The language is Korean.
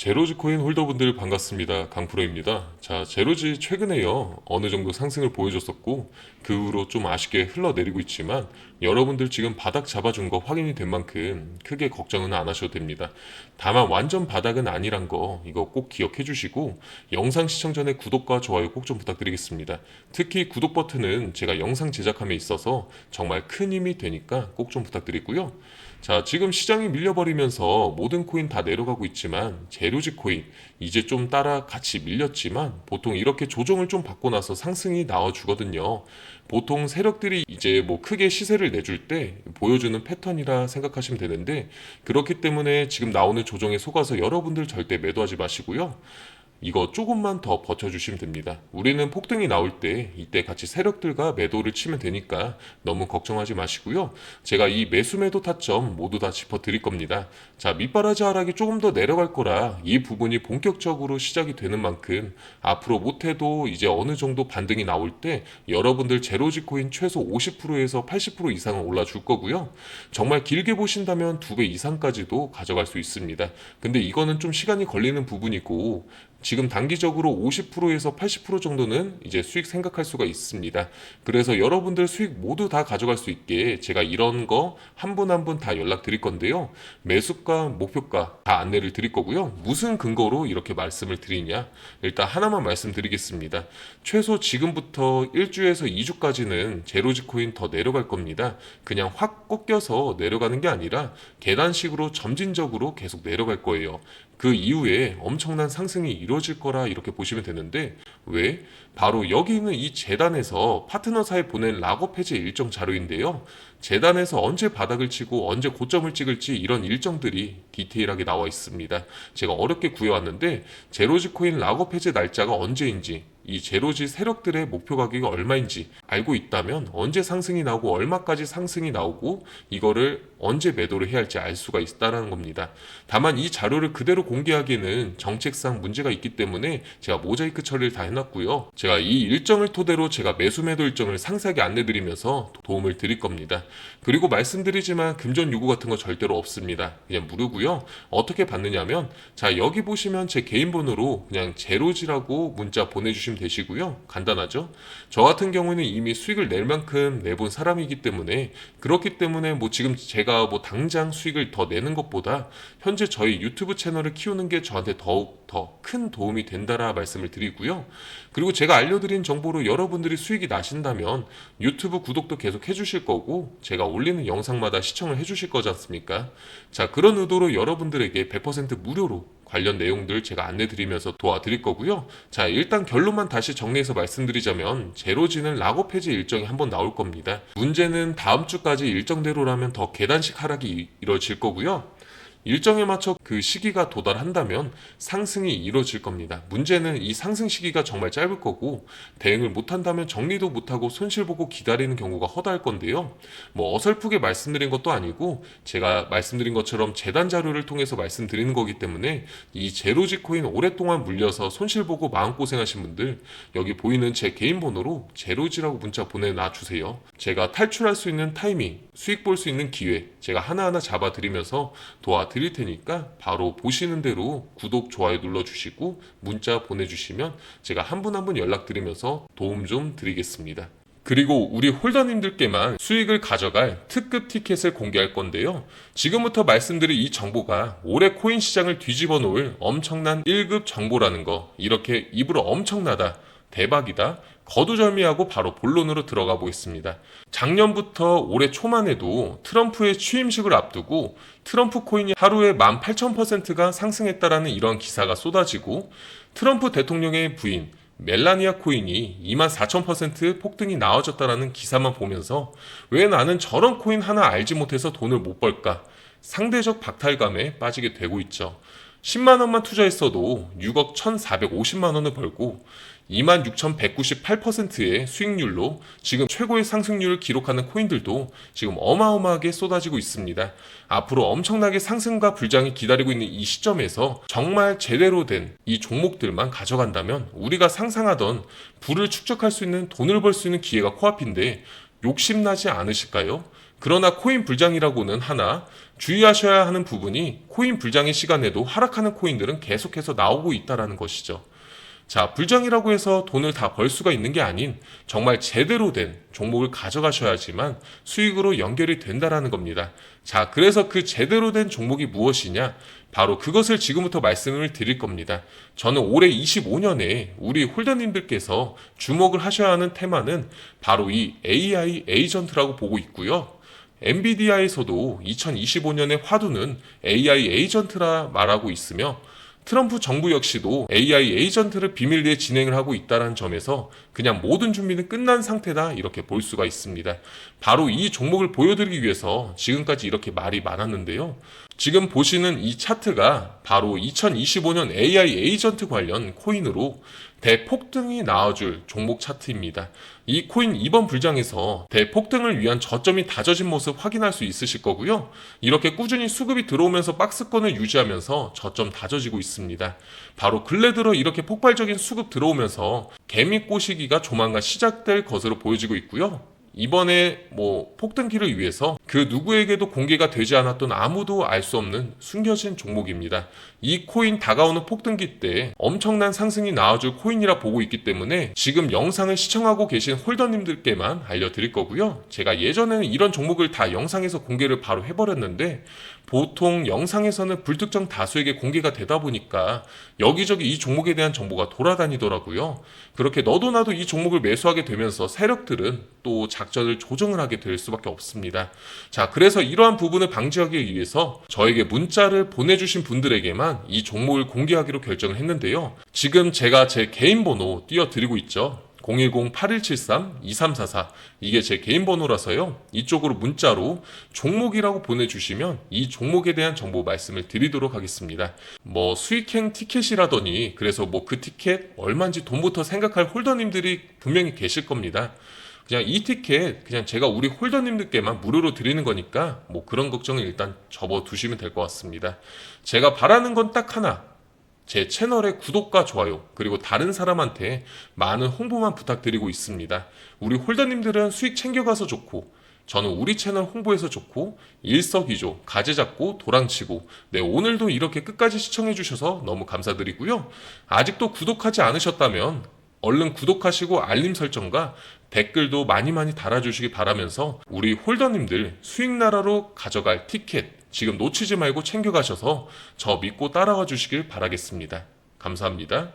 제로지 코인 홀더분들 반갑습니다. 강프로입니다. 자, 제로지 최근에요. 어느 정도 상승을 보여줬었고, 그 후로 좀 아쉽게 흘러내리고 있지만, 여러분들 지금 바닥 잡아준 거 확인이 된 만큼 크게 걱정은 안 하셔도 됩니다. 다만 완전 바닥은 아니란 거, 이거 꼭 기억해 주시고, 영상 시청 전에 구독과 좋아요 꼭 좀 부탁드리겠습니다. 특히 구독 버튼은 제가 영상 제작함에 있어서 정말 큰 힘이 되니까 꼭 좀 부탁드리고요. 자, 지금 시장이 밀려버리면서 모든 코인 다 내려가고 있지만 제로지 코인 이제 좀 따라 같이 밀렸지만 보통 이렇게 조정을 좀 받고 나서 상승이 나와 주거든요. 보통 세력들이 이제 뭐 크게 시세를 내줄 때 보여주는 패턴이라 생각하시면 되는데 그렇기 때문에 지금 나오는 조정에 속아서 여러분들 절대 매도하지 마시고요. 이거 조금만 더 버텨주시면 됩니다. 우리는 폭등이 나올 때 이때 같이 세력들과 매도를 치면 되니까 너무 걱정하지 마시고요. 제가 이 매수 매도 타점 모두 다 짚어 드릴 겁니다. 자, 밑바라지 하락이 조금 더 내려갈 거라 이 부분이 본격적으로 시작이 되는 만큼 앞으로 못해도 이제 어느 정도 반등이 나올 때 여러분들 제로지 코인 최소 50%에서 80% 이상은 올라줄 거고요. 정말 길게 보신다면 두 배 이상까지도 가져갈 수 있습니다. 근데 이거는 좀 시간이 걸리는 부분이고 지금 단기적으로 50%에서 80% 정도는 이제 수익 생각할 수가 있습니다. 그래서 여러분들 수익 모두 다 가져갈 수 있게 제가 이런 거 한 분 한 분 다 연락 드릴 건데요. 매수가, 목표가 다 안내를 드릴 거고요. 무슨 근거로 이렇게 말씀을 드리냐? 일단 하나만 말씀드리겠습니다. 최소 지금부터 1주에서 2주까지는 제로지 코인 더 내려갈 겁니다. 그냥 확 꺾여서 내려가는 게 아니라 계단식으로 점진적으로 계속 내려갈 거예요. 그 이후에 엄청난 상승이 이루어 질 거라 이렇게 보시면 되는데 왜? 바로 여기 있는 이 재단에서 파트너사에 보낸 락업 해제 일정 자료인데요. 재단에서 언제 바닥을 치고 언제 고점을 찍을지 이런 일정들이 디테일하게 나와 있습니다. 제가 어렵게 구해왔는데 제로지 코인 락업 해제 날짜가 언제인지 이 제로지 세력들의 목표 가격이 얼마인지 알고 있다면 언제 상승이 나오고 얼마까지 상승이 나오고 이거를 언제 매도를 해야 할지 알 수가 있다라는 겁니다. 다만 이 자료를 그대로 공개하기에는 정책상 문제가 있기 때문에 제가 모자이크 처리를 다 해놨 고요. 제가 이 일정을 토대로 제가 매수 매도 일정을 상세하게 안내드리면서 도움을 드릴 겁니다. 그리고 말씀드리지만 금전 요구 같은 거 절대로 없습니다. 그냥 무료고요. 어떻게 받느냐면 자 여기 보시면 제 개인 번호로 그냥 제로지라고 문자 보내주시면 되시고요. 간단하죠? 저 같은 경우는 이미 수익을 낼 만큼 내본 사람이기 때문에 그렇기 때문에 뭐 지금 제가 뭐 당장 수익을 더 내는 것보다 현재 저희 유튜브 채널을 키우는 게 저한테 더욱 더 큰 도움이 된다라 말씀을 드리고요. 그리고 제가 알려드린 정보로 여러분들이 수익이 나신다면 유튜브 구독도 계속 해주실 거고 제가 올리는 영상마다 시청을 해주실 거지 않습니까? 자 그런 의도로 여러분들에게 100% 무료로 관련 내용들 제가 안내드리면서 도와드릴 거고요. 자, 일단 결론만 다시 정리해서 말씀드리자면 제로지는 락업 해지 일정이 한번 나올 겁니다. 문제는 다음 주까지 일정대로라면 더 계단식 하락이 이루어질 거고요. 일정에 맞춰 그 시기가 도달한다면 상승이 이루어질 겁니다. 문제는 이 상승 시기가 정말 짧을 거고 대응을 못한다면 정리도 못하고 손실 보고 기다리는 경우가 허다할 건데요. 뭐 어설프게 말씀드린 것도 아니고 제가 말씀드린 것처럼 재단 자료를 통해서 말씀드리는 거기 때문에 이 제로지 코인 오랫동안 물려서 손실 보고 마음고생하신 분들 여기 보이는 제 개인 번호로 제로지라고 문자 보내놔 주세요. 제가 탈출할 수 있는 타이밍, 수익 볼 수 있는 기회 제가 하나하나 잡아드리면서 도와드릴 테니까 바로 보시는 대로 구독, 좋아요 눌러주시고 문자 보내주시면 제가 한 분 한 분 연락드리면서 도움 좀 드리겠습니다. 그리고 우리 홀더님들께만 수익을 가져갈 특급 티켓을 공개할 건데요. 지금부터 말씀드릴 이 정보가 올해 코인 시장을 뒤집어 놓을 엄청난 1급 정보라는 거. 이렇게 입으로 엄청나다. 대박이다. 거두절미하고 바로 본론으로 들어가 보겠습니다. 작년부터 올해 초만 해도 트럼프의 취임식을 앞두고 트럼프 코인이 하루에 18,000%가 상승했다라는 이런 기사가 쏟아지고 트럼프 대통령의 부인 멜라니아 코인이 24,000% 폭등이 나와졌다라는 기사만 보면서 왜 나는 저런 코인 하나 알지 못해서 돈을 못 벌까? 상대적 박탈감에 빠지게 되고 있죠. 10만 원만 투자했어도 6억 1,450만 원을 벌고 26,198%의 수익률로 지금 최고의 상승률을 기록하는 코인들도 지금 어마어마하게 쏟아지고 있습니다. 앞으로 엄청나게 상승과 불장이 기다리고 있는 이 시점에서 정말 제대로 된 이 종목들만 가져간다면 우리가 상상하던 부를 축적할 수 있는 돈을 벌 수 있는 기회가 코앞인데 욕심나지 않으실까요? 그러나 코인 불장이라고는 하나 주의하셔야 하는 부분이 코인 불장의 시간에도 하락하는 코인들은 계속해서 나오고 있다라는 것이죠. 자, 불장이라고 해서 돈을 다 벌 수가 있는 게 아닌 정말 제대로 된 종목을 가져가셔야지만 수익으로 연결이 된다라는 겁니다. 자, 그래서 그 제대로 된 종목이 무엇이냐? 바로 그것을 지금부터 말씀을 드릴 겁니다. 저는 올해 25년에 우리 홀더님들께서 주목을 하셔야 하는 테마는 바로 이 AI 에이전트라고 보고 있고요. 엔비디아에서도 2025년의 화두는 AI 에이전트라 말하고 있으며 트럼프 정부 역시도 AI 에이전트를 비밀리에 진행을 하고 있다는 점에서 그냥 모든 준비는 끝난 상태다 이렇게 볼 수가 있습니다. 바로 이 종목을 보여드리기 위해서 지금까지 이렇게 말이 많았는데요. 지금 보시는 이 차트가 바로 2025년 AI 에이전트 관련 코인으로 대폭등이 나와줄 종목 차트입니다. 이 코인 이번 불장에서 대폭등을 위한 저점이 다져진 모습 확인할 수 있으실 거고요. 이렇게 꾸준히 수급이 들어오면서 박스권을 유지하면서 저점 다져지고 있습니다. 바로 근래 들어 이렇게 폭발적인 수급 들어오면서 개미 꼬시기가 조만간 시작될 것으로 보여지고 있고요. 이번에 뭐 폭등기를 위해서 그 누구에게도 공개가 되지 않았던 아무도 알 수 없는 숨겨진 종목입니다. 이 코인 다가오는 폭등기 때 엄청난 상승이 나와줄 코인이라 보고 있기 때문에 지금 영상을 시청하고 계신 홀더님들께만 알려드릴 거고요. 제가 예전에는 이런 종목을 다 영상에서 공개를 바로 해버렸는데 보통 영상에서는 불특정 다수에게 공개가 되다 보니까 여기저기 이 종목에 대한 정보가 돌아다니더라고요. 그렇게 너도 나도 이 종목을 매수하게 되면서 세력들은 또 작전을 조정을 하게 될 수밖에 없습니다. 자, 그래서 이러한 부분을 방지하기 위해서 저에게 문자를 보내주신 분들에게만 이 종목을 공개하기로 결정을 했는데요. 지금 제가 제 개인 번호 띄워드리고 있죠. 010-8173-2344 이게 제 개인 번호라서요. 이쪽으로 문자로 종목이라고 보내주시면 이 종목에 대한 정보 말씀을 드리도록 하겠습니다. 뭐 수익행 티켓이라더니 그래서 뭐 그 티켓 얼마인지 돈부터 생각할 홀더님들이 분명히 계실 겁니다. 그냥 이 티켓 그냥 제가 우리 홀더님들께만 무료로 드리는 거니까 뭐 그런 걱정을 일단 접어 두시면 될 것 같습니다. 제가 바라는 건 딱 하나. 제 채널의 구독과 좋아요, 그리고 다른 사람한테 많은 홍보만 부탁드리고 있습니다. 우리 홀더님들은 수익 챙겨가서 좋고, 저는 우리 채널 홍보해서 좋고, 일석이조, 가재 잡고, 도랑치고, 네, 오늘도 이렇게 끝까지 시청해 주셔서 너무 감사드리고요. 아직도 구독하지 않으셨다면, 얼른 구독하시고 알림 설정과 댓글도 많이 많이 달아주시기 바라면서 우리 홀더님들 수익 나라로 가져갈 티켓 지금 놓치지 말고 챙겨가셔서 저 믿고 따라와 주시길 바라겠습니다. 감사합니다.